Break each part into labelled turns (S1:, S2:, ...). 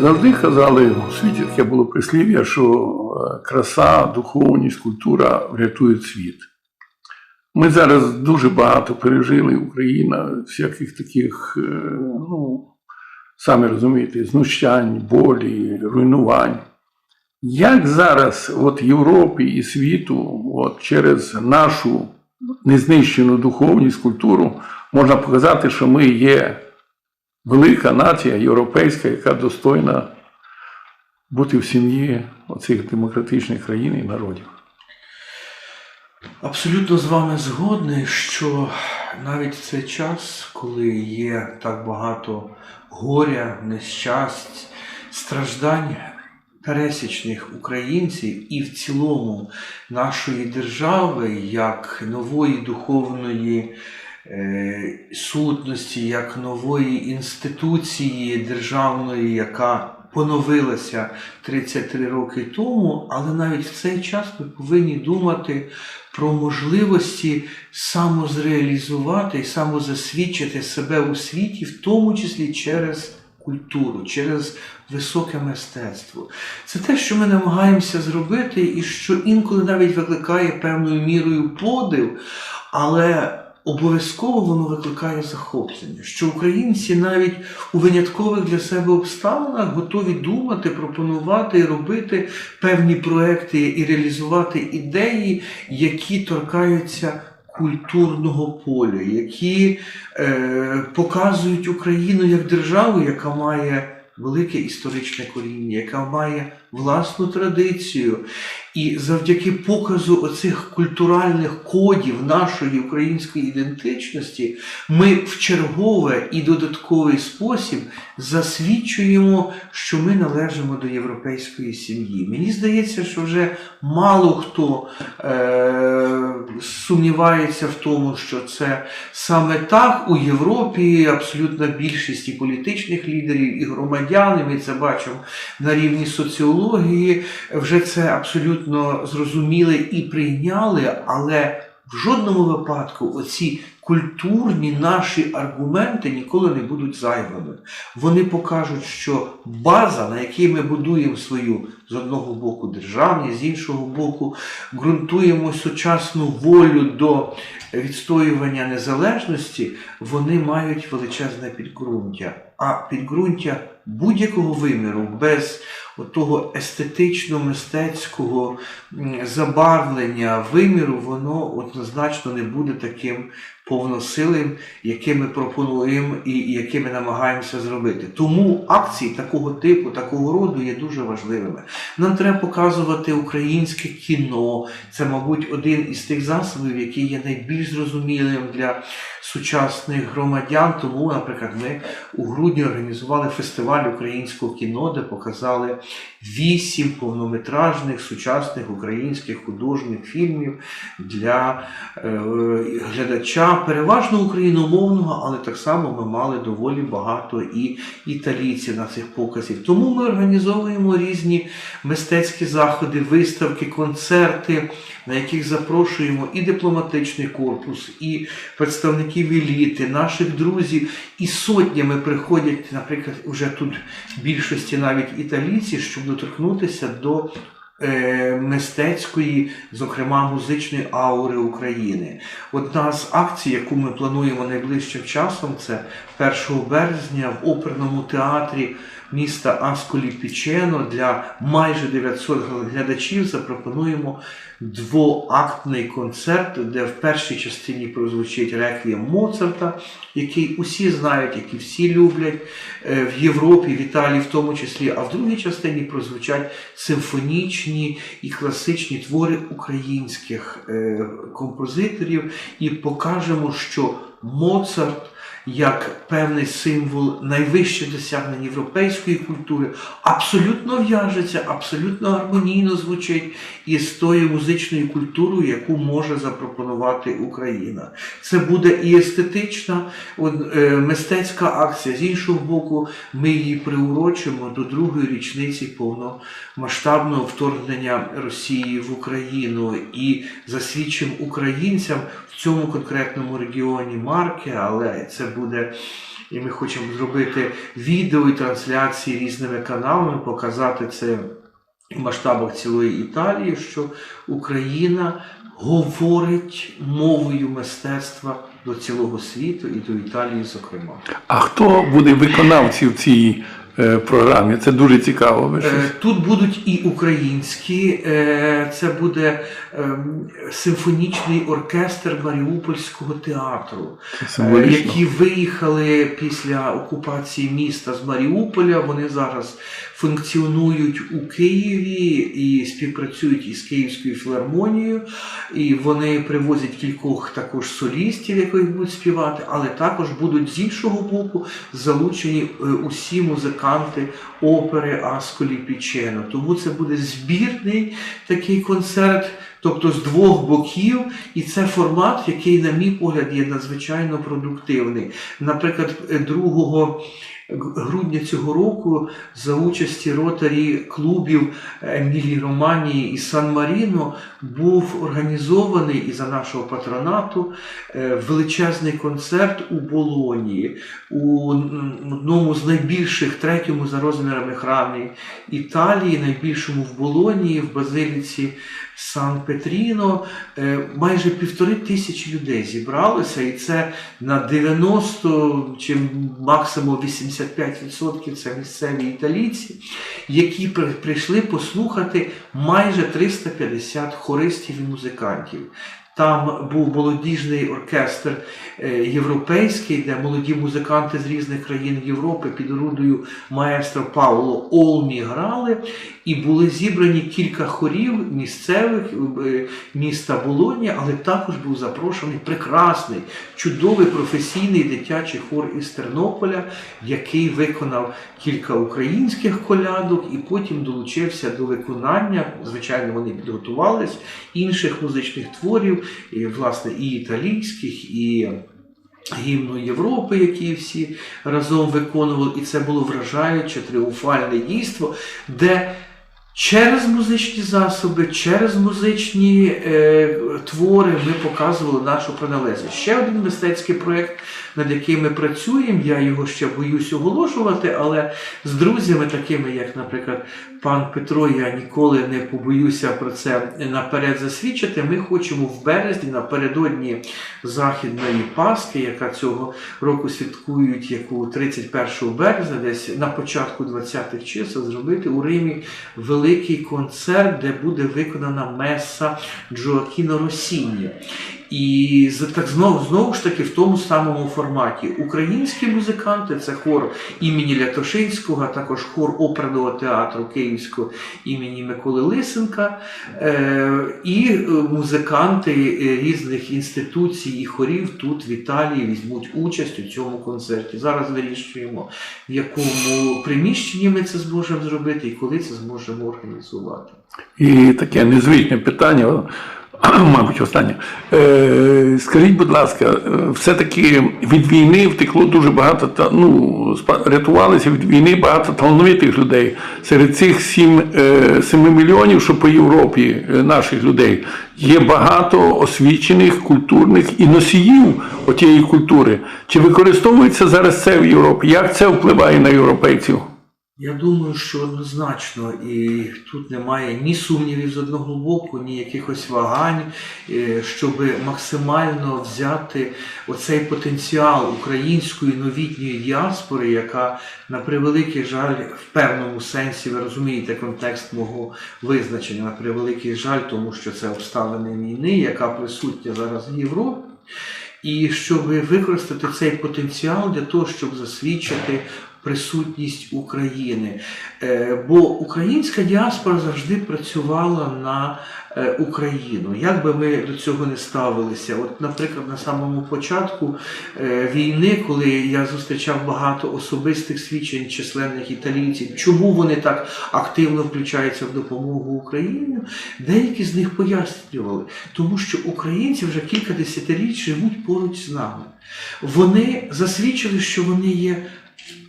S1: Завжди казали у світі таке було прислів'я, що е, краса, духовність, культура врятують світ. Ми зараз дуже багато пережили Україна, всяких таких, е, ну, самі розумієте, знущань, болі, руйнувань. Як зараз от Європі і світу от через нашу незнищену духовність, культуру можна показати, що ми є велика нація європейська, яка достойна бути в сім'ї оцих демократичних країн і народів.
S2: Абсолютно з вами згодний, що навіть в цей час, коли є так багато горя, нещасть, страждань пересічних українців і в цілому нашої держави, як нової духовної сутності, як нової інституції державної, яка поновилася 33 роки тому, але навіть в цей час ми повинні думати про можливості самозреалізувати і самозасвідчити себе у світі, в тому числі через культуру, через високе мистецтво. Це те, що ми намагаємося зробити, і що інколи навіть викликає певною мірою подив, але обов'язково воно викликає захоплення, що українці навіть у виняткових для себе обставинах готові думати, пропонувати і робити певні проекти і реалізувати ідеї, які торкаються. Культурного поля, які е, показують Україну як державу, яка має велике історичне коріння, яка має власну традицію. І завдяки показу оцих культуральних кодів нашої української ідентичності ми в чергове і додатковий спосіб засвідчуємо, що ми належимо до європейської сім'ї. Мені здається, що вже мало хто е- сумнівається в тому, що це саме так у Європі абсолютна більшість і політичних лідерів, і громадян, і ми це бачимо на рівні соціології, вже це абсолютно зрозуміли і прийняли, але в жодному випадку оці культурні наші аргументи ніколи не будуть зайвими. Вони покажуть, що база, на якій ми будуємо свою з одного боку державність, з іншого боку, ґрунтуємо сучасну волю до відстоювання незалежності, вони мають величезне підґрунтя. А підґрунтя будь-якого виміру без того естетично-мистецького забарвлення виміру, воно однозначно не буде таким повносилим, яке ми пропонуємо і яке ми намагаємося зробити. Тому акції такого типу, такого роду є дуже важливими. Нам треба показувати українське кіно. Це, мабуть, один із тих засобів, який є найбільш зрозумілим для сучасних громадян. Тому, наприклад, ми у грудні організували фестиваль українського кіно, де показали вісім повнометражних сучасних українських художніх фільмів для е, глядача, переважно україномовного, але так само ми мали доволі багато і італійців на цих показів. Тому ми організовуємо різні мистецькі заходи, виставки, концерти, на яких запрошуємо і дипломатичний корпус, і представників еліти, наших друзів, і сотнями приходять, наприклад, вже тут більшості навіть італійці, щоб доторкнутися до е, мистецької, зокрема музичної аури України. Одна з акцій, яку ми плануємо найближчим часом, це 1 березня в оперному театрі міста Асколі Пічено для майже 900 глядачів запропонуємо двоактний концерт, де в першій частині прозвучить реквієм Моцарта, який усі знають, який всі люблять е, в Європі, в Італії в тому числі, а в другій частині прозвучать симфонічні і класичні твори українських е, композиторів, і покажемо, що Моцарт як певний символ найвище досягнень європейської культури, абсолютно в'яжеться, абсолютно гармонійно звучить із тою музичною культурою, яку може запропонувати Україна. Це буде і естетична, е, мистецька акція. З іншого боку, ми її приурочимо до другої річниці повномасштабного вторгнення Росії в Україну і засвідчимо українцям в цьому конкретному регіоні марки, але це буде і ми хочемо зробити відео і трансляції різними каналами, показати це в масштабах цілої Італії, що Україна говорить мовою мистецтва до цілого світу і до Італії, зокрема.
S1: А хто буде виконавців е, програмі? Це дуже цікаво.
S2: Е, Тут будуть і українські, е, це буде ем, симфонічний оркестр Маріупольського театру, е, які виїхали після окупації міста з Маріуполя. Вони зараз функціонують у Києві і співпрацюють із Київською філармонією. І вони привозять кількох також солістів, які будуть співати, але також будуть з іншого боку залучені е, усі музиканти опери Асколі Пічено. Тому це буде збірний такий концерт, тобто з двох боків, і це формат, який, на мій погляд, є надзвичайно продуктивний. Наприклад, другого. 2 грудня цього року за участі ротарі клубів Емілії Романії і Сан Маріно був організований і за нашого патронату е, величезний концерт у Болонії, у одному з найбільших, третьому за розмірами храмів Італії, найбільшому в Болонії, в Базиліці Сан Петріно. Е, Майже півтори тисячі людей зібралося, і це на 90 чи максимум 85% це місцеві італійці, які прийшли послухати майже 350 хористів і музикантів. Там був молодіжний оркестр е, європейський, де молоді музиканти з різних країн Європи під орудою маестро Пауло Олмі грали, і були зібрані кілька хорів місцевих е, міста Болонія, але також був запрошений прекрасний, чудовий професійний дитячий хор із Тернополя, який виконав кілька українських колядок і потім долучився до виконання. Звичайно, вони підготувались інших музичних творів, і, власне, і італійських, і гімну Європи, які всі разом виконували. І це було вражаюче тріумфальне дійство, де Через музичні засоби, через музичні е, твори ми показували нашу приналежність. Ще один мистецький проєкт, над яким ми працюємо. Я його ще боюсь оголошувати, але з друзями, такими як, наприклад, пан Петро, я ніколи не побоюся про це наперед засвідчити. Ми хочемо в березні, напередодні Західної Пасхи, яка цього року святкують як у 31 березня, десь на початку 20-х чисел, зробити у Римі великий концерт, де буде виконана меса Джоакіно Росіні. І так знову, знову ж таки в тому самому форматі. Українські музиканти це хор імені Лятошинського, а також хор оперного театру Київського імені Миколи Лисенка, е, і е, музиканти е, різних інституцій і хорів тут в Італії візьмуть участь у цьому концерті. Зараз вирішуємо, в якому приміщенні ми це зможемо зробити і коли це зможемо організувати.
S1: І таке незвичне питання, мабуть, останнє. Е, скажіть, будь ласка, е, все-таки від війни втекло дуже багато, ну, рятувалися від війни багато талановитих людей. Серед цих 7, 7 мільйонів, що по Європі е, наших людей, є багато освічених, культурних і носіїв отієї культури. Чи використовується зараз це в Європі? Як це впливає на європейців?
S2: Я думаю, що однозначно, і тут немає ні сумнівів з одного боку, ні якихось вагань, е, щоб максимально взяти оцей потенціал української новітньої діаспори, яка на превеликий жаль в певному сенсі, ви розумієте контекст мого визначення, на превеликий жаль, тому що це обставини війни, яка присутня зараз в Європі. І щоб використати цей потенціал для того, щоб засвідчити присутність України. Е, Бо українська діаспора завжди працювала на е, Україну. Як би ми до цього не ставилися? От, наприклад, на самому початку е, війни, коли я зустрічав багато особистих свідчень численних італійців, чому вони так активно включаються в допомогу Україні, деякі з них пояснювали, тому що українці вже кілька десятиліть живуть поруч з нами. Вони засвідчили, що вони є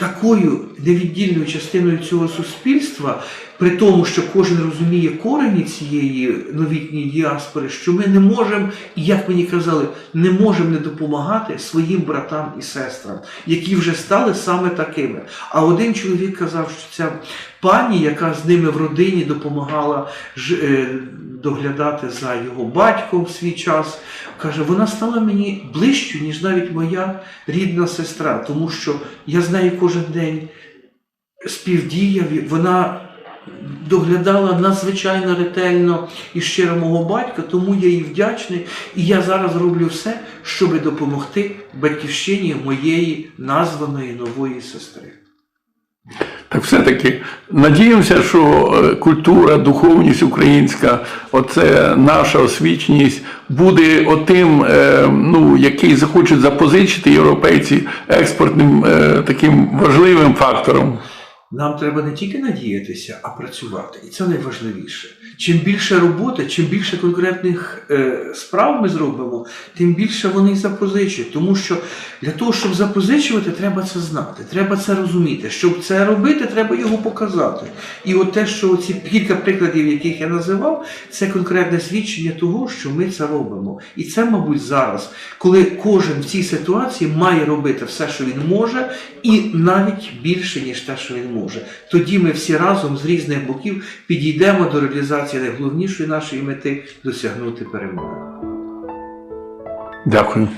S2: такою невіддільною частиною цього суспільства, при тому, що кожен розуміє корені цієї новітньої діаспори, що ми не можемо, як мені казали, не можемо не допомагати своїм братам і сестрам, які вже стали саме такими. А один чоловік казав, що ця пані, яка з ними в родині допомагала е, доглядати за його батьком в свій час, каже, вона стала мені ближчою, ніж навіть моя рідна сестра, тому що я з нею кожен день співдіяв, вона доглядала надзвичайно ретельно і щиро мого батька, тому я їй вдячний. І я зараз роблю все, щоб допомогти батьківщині моєї названої нової сестри.
S1: Так все-таки надіємося, що е, культура, духовність українська, оце наша освіченість буде отим, е, ну, який захочуть запозичити європейці експортним е, таким важливим фактором.
S2: Нам треба не тільки надіятися, а працювати. І це найважливіше. Чим більше роботи, чим більше конкретних е, справ ми зробимо, тим більше вони й запозичать. Тому що для того, щоб запозичувати, треба це знати, треба це розуміти. Щоб це робити, треба його показати. І от те, що ці кілька прикладів, яких я називав, це конкретне свідчення того, що ми це робимо. І це, мабуть, зараз, коли кожен в цій ситуації має робити все, що він може, і навіть більше, ніж те, що він може. Тоді ми всі разом з різних боків підійдемо до реалізації найголовнішої нашої мети досягнути перемоги.
S1: Дякую.